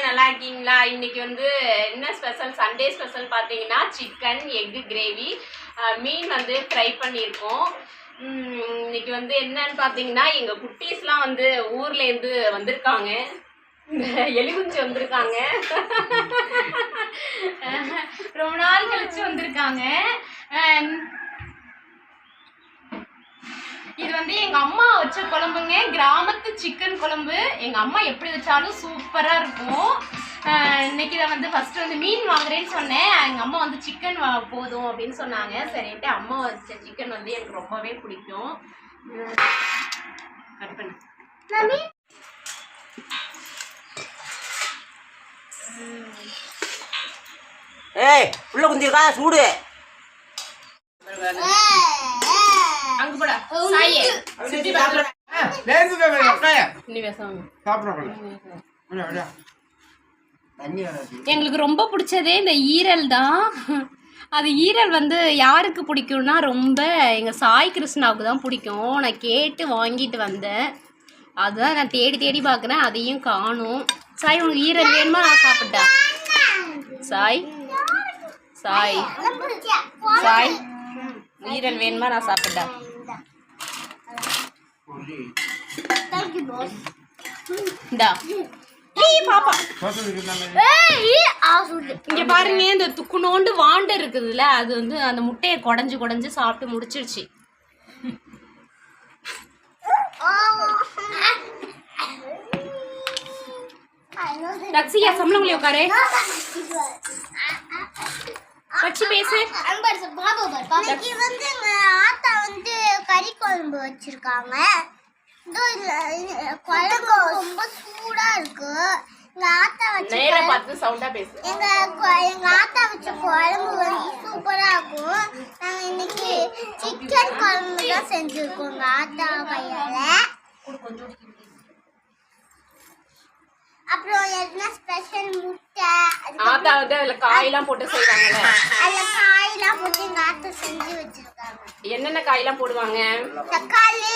நல்லா இருக்கீங்களா? இன்னைக்கு வந்து என்ன ஸ்பெஷல் சண்டே ஸ்பெஷல் பார்த்தீங்கன்னா சிக்கன் எக்கு கிரேவி மீன் வந்து ஃப்ரை பண்ணியிருக்கோம். இன்னைக்கு வந்து என்னன்னு பார்த்தீங்கன்னா எங்கள் குட்டீஸ்லாம் வந்து ஊர்லேருந்து வந்திருக்காங்க. எலிகுஞ்சி வந்திருக்காங்க. ரொம்ப நாள் கழிச்சு வந்திருக்காங்க. இது வந்து எங்க அம்மா வச்ச குழம்புங்க. கிராமத்து சிக்கன் குழம்பு. எங்க அம்மா எப்படி வச்சாலும் சூப்பரா இருக்கும். இன்னைக்கு தான் வந்து ஃபர்ஸ்ட் வந்து மீன் வாங்குறேன்னு சொன்னேன். எங்க அம்மா வந்து சிக்கன் போதும் அப்படின்னு சொன்னாங்க. சரின்ட்டு அம்மா வச்ச சிக்கன் வந்து எனக்கு ரொம்பவே பிடிக்கும். கட் பண்ணு. ஏய் உள்ள குந்திருக்கா சூடு. அங்க போடா. சாயே. நீ பேசாம தண்ணி வேணும் எங்களுக்கு ரொம்ப பிடிச்சதே இந்த ஈரல் தான். அது ஈரல் வந்து யாருக்கு பிடிக்கும்னா ரொம்ப எங்கள் சாய் கிருஷ்ணாவுக்கு தான் பிடிக்கும். நான் கேட்டு வாங்கிட்டு வந்தேன். அதுதான் நான் தேடி தேடி பார்க்குறேன் அதையும் காணும். சாய் உனக்கு ஈரல் வேணுமா? நான் சாப்பிட்டா சாய் சாய். சாய் ஈரல் வேணுமா? நான் சாப்பிட்டா இந்தா. ஏய் பாப்பா. இங்க பாருங்க இந்த துக்குனோண்டு வாண்டு இருக்குதுல்ல அது வந்து அந்த முட்டையை குடஞ்சு குடஞ்சு சாப்பிட்டு முடிச்சிருச்சு. லக்ஸியா சம்பளங்களே உட்காரு. வச்சு பேசு. இன்னைக்கு வந்து கறி குழம்பு வச்சிருக்காங்க. இதோ இல்ல, இது குழம்பு ரொம்ப சூடா இருக்கு. எங்க ஆத்தா வச்ச நேரா பார்த்து சவுண்டா பேசு. எங்க கொ- எங்க ஆத்தா வச்ச குழம்பு வந்து சூப்பரா இருக்கும். நாங்க இன்னைக்கு சிக்கன் குழம்பு தான் செஞ்சிருக்கோம் எங்க ஆத்தா கையால அப்புறம் என்ன ஸ்பெஷல் முட்டை ஆத்தா வந்து அதுல காயெல்லாம் போட்டு செய்வாங்கல்ல? அதுல காயெல்லாம் போட்டு எங்க ஆத்தா செஞ்சு வச்சிருக்காங்க. என்னென்ன காயெல்லாம் போடுவாங்க? தக்காளி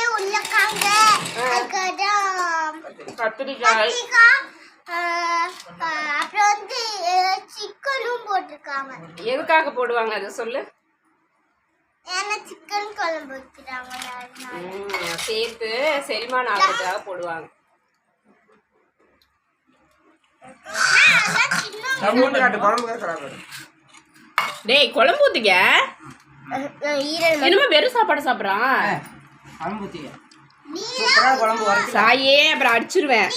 அதுக்கப்புறம் கத்திரிக்காய். அப்புறம் வந்து சிக்கனும் போட்டிருக்காங்க. எதுக்காக போடுவாங்க அது சொல்லு? ஏன்னா சிக்கன் குழம்பு வைக்கிறாங்க சேர்த்து செரிமானம் ஆகிறதுக்காக போடுவாங்க. டேய் குழம்பு ஊத்திக்க. என்னமோ வெறும் சாப்பாடு சாப்பிட்றான் சாயே அப்புறம் அடிச்சிருவேன்.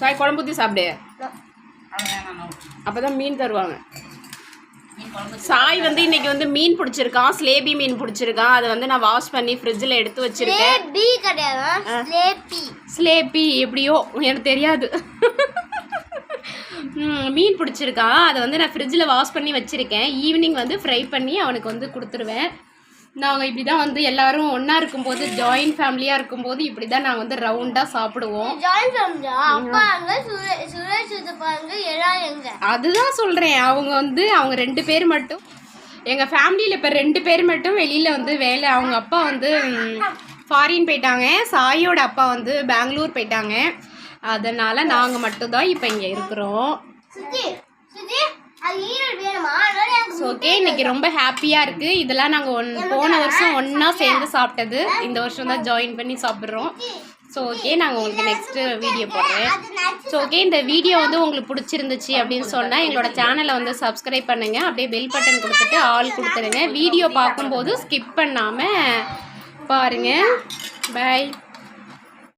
சாய் குழம்பு ஊற்றி சாப்பிடு. அப்பதான் மீன் தருவாங்க. சாய் வந்து இன்னைக்கு வந்து மீன் பிடிச்சிருக்கான். ஸ்லேபி மீன் பிடிச்சிருக்கான். அதை வந்து நான் வாஷ் பண்ணி ஃப்ரிட்ஜில் எடுத்து வச்சிருக்கேன். பி கிடையாது ஸ்லேபி ஸ்லேபி எப்படியோ எனக்கு தெரியாது. மீன் பிடிச்சிருக்கான் அதை வந்து நான் ஃப்ரிட்ஜில் வாஷ் பண்ணி வச்சுருக்கேன். ஈவினிங் வந்து ஃப்ரை பண்ணி அவனுக்கு வந்து கொடுத்துருவேன். நாங்கள் இப்படி தான் வந்து எல்லாரும் ஒன்றா இருக்கும்போது ஜாயின்ட் ஃபேமிலியாக இருக்கும்போது இப்படி தான் நாங்கள் வந்து ரவுண்டாக சாப்பிடுவோம். அதுதான் சொல்கிறேன் அவங்க வந்து அவங்க ரெண்டு பேர் மட்டும். எங்கள் ஃபேமிலியில் இப்போ ரெண்டு பேர் மட்டும் வெளியில் வந்து வேலை. அவங்க அப்பா வந்து ஃபாரின் போயிட்டாங்க. சாயோட அப்பா வந்து பெங்களூர் போயிட்டாங்க. அதனால் நாங்கள் மட்டும்தான் இப்போ இங்கே இருக்கிறோம். ஓகே இன்னைக்கு ரொம்ப ஹாப்பியாக இருக்குது இதெல்லாம் நாங்கள் ஒன் போன வருஷம் ஒன்றா சேர்ந்து சாப்பிட்டது. இந்த வருஷம் தான் ஜாயின் பண்ணி சாப்பிட்றோம். ஸோ ஓகே நாங்கள் உங்களுக்கு நெக்ஸ்ட்டு வீடியோ போடுறேன். ஸோ ஓகே இந்த வீடியோ வந்து உங்களுக்கு பிடிச்சிருந்துச்சு அப்படின்னு சொன்னால் எங்களோட சேனலை வந்து சப்ஸ்கிரைப் பண்ணுங்க. அப்படியே பெல் பட்டன் கொடுத்துட்டு ஆல் கொடுத்துருங்க. வீடியோ பார்க்கும்போது ஸ்கிப் பண்ணாமல் பாருங்கள் பை